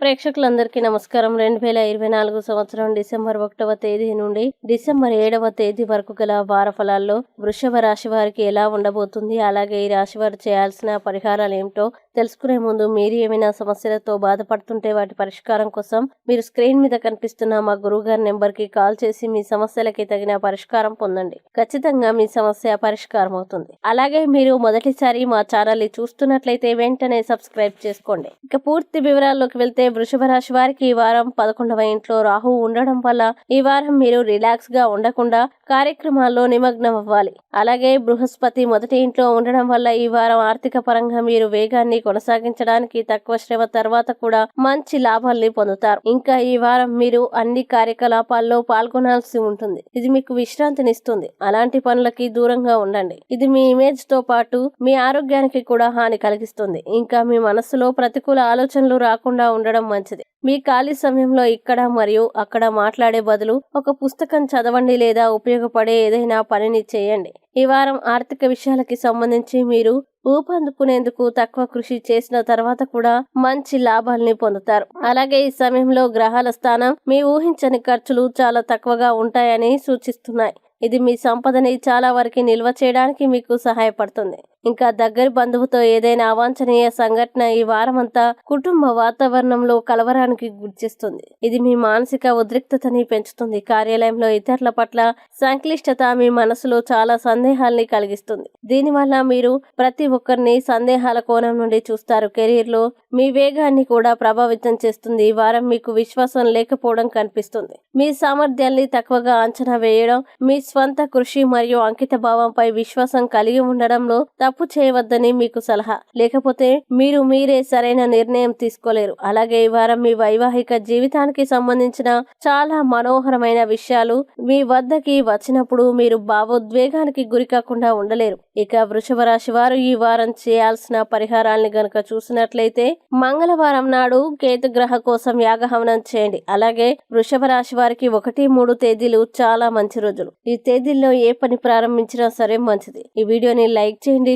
ప్రేక్షకులందరికీ నమస్కారం. రెండు వేల ఇరవై నాలుగు సంవత్సరం డిసెంబర్ ఒకటవ తేదీ నుండి డిసెంబర్ ఏడవ తేదీ వరకు గల వార ఫలాల్లో వృషభ రాశి వారికి ఎలా ఉండబోతుంది అలాగే ఈ రాశి వారు చేయాల్సిన పరిహారాలు ఏమిటో తెలుసుకునే ముందు మీరు ఏమైనా సమస్యలతో బాధపడుతుంటే వాటి పరిష్కారం కోసం మీరు స్క్రీన్ మీద కనిపిస్తున్న మా గురువుగారి నెంబర్కి కాల్ చేసి మీ సమస్యలకి తగిన పరిష్కారం పొందండి. ఖచ్చితంగా మీ సమస్య పరిష్కారం అవుతుంది అలాగే మీరు మొదటిసారి మా ఛానల్ని చూస్తున్నట్లయితే వెంటనే సబ్స్క్రైబ్ చేసుకోండి. ఇక పూర్తి వివరాల్లోకి వెళ్తే వృషభ రాశి వారికి ఈ వారం పదకొండవ ఇంట్లో రాహు ఉండడం వల్ల ఈ వారం మీరు రిలాక్స్గా ఉండకుండా కార్యక్రమాల్లో నిమగ్నం అవ్వాలి అలాగే బృహస్పతి మొదటి ఇంట్లో ఉండడం వల్ల ఈ వారం ఆర్థిక పరంగా మీరు వేగాన్ని కొనసాగించడానికి తక్కువ శ్రమ తర్వాత కూడా మంచి లాభాల్ని పొందుతారు. ఇంకా ఈ వారం మీరు అన్ని కార్యకలాపాల్లో పాల్గొనాల్సి ఉంటుంది. ఇది మీకు విశ్రాంతినిస్తుంది. అలాంటి పనులకి దూరంగా ఉండండి. ఇది మీ ఇమేజ్తో పాటు మీ ఆరోగ్యానికి కూడా హాని కలిగిస్తుంది. ఇంకా మీ మనసులో ప్రతికూల ఆలోచనలు రాకుండా ఉండడం మంచిది. మీ ఖాళీ సమయంలో ఇక్కడ మరియు అక్కడ మాట్లాడే బదులు ఒక పుస్తకం చదవండి లేదా ఉపయోగపడే ఏదైనా పనిని చేయండి. ఈ వారం ఆర్థిక విషయాలకి సంబంధించి మీరు ఊపందుకునేందుకు తక్కువ కృషి చేసిన తర్వాత కూడా మంచి లాభాల్ని పొందుతారు. అలాగే ఈ సమయంలో గ్రహాల స్థానం మీ ఊహించని ఖర్చులు చాలా తక్కువగా ఉంటాయని సూచిస్తున్నాయి. ఇది మీ సంపదని చాలా వరకు నిల్వ చేయడానికి మీకు సహాయపడుతుంది. ఇంకా దగ్గరి బంధువుతో ఏదైనా అవాంఛనీయ సంఘటన ఈ వారమంతా కుటుంబ వాతావరణంలో కలవరానికి గుర్తిస్తుంది ఇది మీ మానసిక ఉద్రిక్తతని పెంచుతుంది. కార్యాలయంలో ఇతరుల పట్ల సంక్లిష్టత మీ మనసులో చాలా సందేహాల్ని కలిగిస్తుంది. దీనివల్ల మీరు ప్రతి ఒక్కరిని సందేహాల కోణం నుండి చూస్తారు. కెరీర్లో మీ వేగాన్ని కూడా ప్రభావితం చేస్తుంది. ఈ వారం మీకు విశ్వాసం లేకపోవడం కనిపిస్తుంది. మీ సామర్థ్యాల్ని తక్కువగా అంచనా వేయడం మీ స్వంత కృషి మరియు అంకిత భావంపై విశ్వాసం కలిగి ఉండడంలో తప్పు తప్పు చేయవద్దని మీకు సలహా. లేకపోతే మీరు మీరే సరైన నిర్ణయం తీసుకోలేరు. అలాగే ఈ వారం మీ వైవాహిక జీవితానికి సంబంధించిన చాలా మనోహరమైన విషయాలు మీ వద్దకి వచ్చినప్పుడు మీరు భావోద్వేగానికి గురి కాకుండా ఉండలేరు. ఇక వృషభ రాశి వారు ఈ వారం చేయాల్సిన పరిహారాల్ని గనక చూసినట్లయితే మంగళవారం నాడు కేతు గ్రహ కోసం యాగహవనం చేయండి. అలాగే వృషభ రాశి వారికి ఒకటి మూడు తేదీలు చాలా మంచి రోజులు. ఈ తేదీల్లో ఏ పని ప్రారంభించినా సరే మంచిది. ఈ వీడియోని లైక్ చేయండి